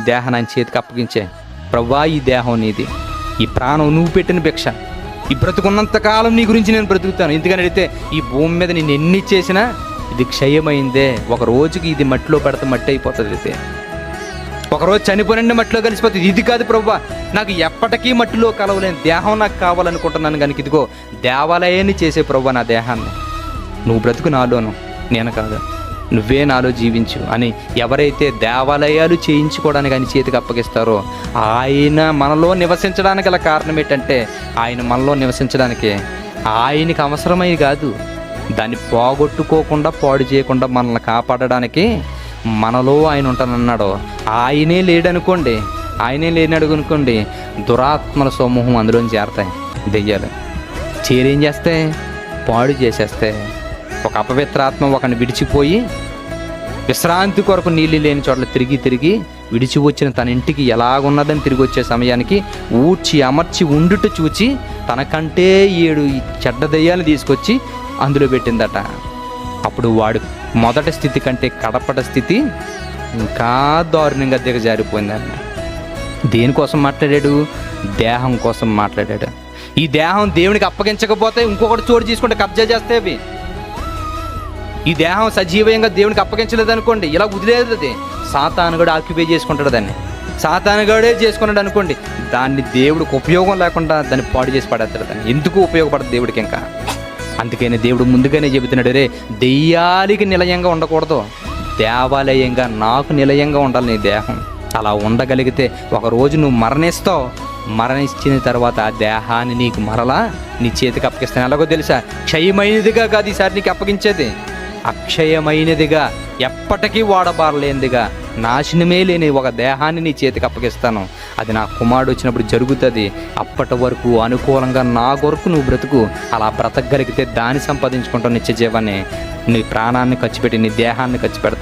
దేహాన్ని ఆయన చేతికి అప్పగించే. ప్రవ్వా ఈ దేహం నీది. ఈ ప్రాణం నువ్వు పెట్టిన భిక్ష. ఈ బ్రతుకున్నంతకాలం నీ గురించి నేను బ్రతుకుతాను. ఎందుకని అడిగితే ఈ భూమి మీద నేను ఎన్ని చేసినా ఇది క్షయమైందే. ఒక రోజుకి ఇది మట్టిలో పెడితే మట్టి అయిపోతుంది అయితే. ఒకరోజు చనిపోయిన మట్టిలో కలిసిపోతుంది. ఇది కాదు ప్రభా నాకు ఎప్పటికీ మట్టిలో కలవలేని దేహం నాకు కావాలనుకుంటున్నాను. కనుక ఇదిగో దేవాలయాన్ని చేసే ప్రభా నా దేహాన్ని. నువ్వు బ్రతుకు నాలోను నేను కాదు. నువ్వే నాలో జీవించు అని ఎవరైతే దేవాలయాలు చేయించుకోవడానికి ఆయన చేతికి అప్పగిస్తారో ఆయన మనలో నివసించడానికి గల కారణం ఏంటంటే ఆయన మనలో నివసించడానికి ఆయనకి అవసరమై కాదు. దాన్ని పోగొట్టుకోకుండా పాడు చేయకుండా మనల్ని కాపాడడానికి మనలో ఆయన ఉంటానన్నాడు. ఆయనే లేడనుకోండి ఆయనే లేనాడు అనుకోండి దురాత్మల సమూహం అందులోని చేరతాయి దెయ్యాలు. చేరేం చేస్తే పాడు చేసేస్తే ఒక అపవిత్రాత్మ ఒకని విడిచిపోయి విశ్రాంతి కొరకు నీళ్ళు లేని చోట్ల తిరిగి తిరిగి విడిచి వచ్చిన తన ఇంటికి ఎలాగున్నదని తిరిగి వచ్చే సమయానికి ఊడ్చి అమర్చి ఉండుట చూచి తనకంటే ఏడు చెడ్డ దెయ్యాలు తీసుకొచ్చి అందులో పెట్టిందట. అప్పుడు వాడు మొదటి స్థితి కంటే కడపట స్థితి ఇంకా దారుణంగా దిగజారిపోయిందన్న దేనికోసం మాట్లాడాడు? దేహం కోసం మాట్లాడాడు. ఈ దేహం దేవునికి అప్పగించకపోతే ఇంకొకటి చోటు తీసుకుంటే కబ్జా చేస్తే అవి. ఈ దేహం సజీవంగా దేవునికి అప్పగించలేదు అనుకోండి ఇలా వదిలేదు అది సాతానుగాడు ఆక్యుపై చేసుకుంటాడు దాన్ని. సాతానుగాడే చేసుకున్నాడు అనుకోండి దాన్ని దేవుడికి ఉపయోగం లేకుండా దాన్ని పాడు చేసి పడేస్తాడు దాన్ని. ఎందుకు ఉపయోగపడదు దేవుడికి ఇంకా? అందుకని దేవుడు ముందుగానే చెబుతున్నాడు రే దెయ్యాలికి నిలయంగా ఉండకూడదు. దేవాలయంగా నాకు నిలయంగా ఉండాలి నీ దేహం. అలా ఉండగలిగితే ఒక రోజు నువ్వు మరణిస్తావు. మరణించిన తర్వాత ఆ దేహాన్ని నీకు మరలా నీ చేతికి అప్పగిస్తాను. ఎలాగో తెలుసా? క్షయమైనదిగా కాదు ఈసారి నీకు అప్పగించేది. అక్షయమైనదిగా ఎప్పటికీ వాడబారలేనిదిగా నాశనమే లేని ఒక దేహాన్ని నీ చేతికి అప్పగిస్తాను. అది నా కుమారుడు వచ్చినప్పుడు జరుగుతుంది. అప్పటి వరకు అనుకూలంగా నా కొరకు నువ్వు బ్రతుకు. అలా బ్రతకగలిగితే దాన్ని సంపాదించుకుంటావు నిత్య జీవాన్ని నీ ప్రాణాన్ని ఖర్చు పెట్టి నీ దేహాన్ని ఖర్చు పెడతాయి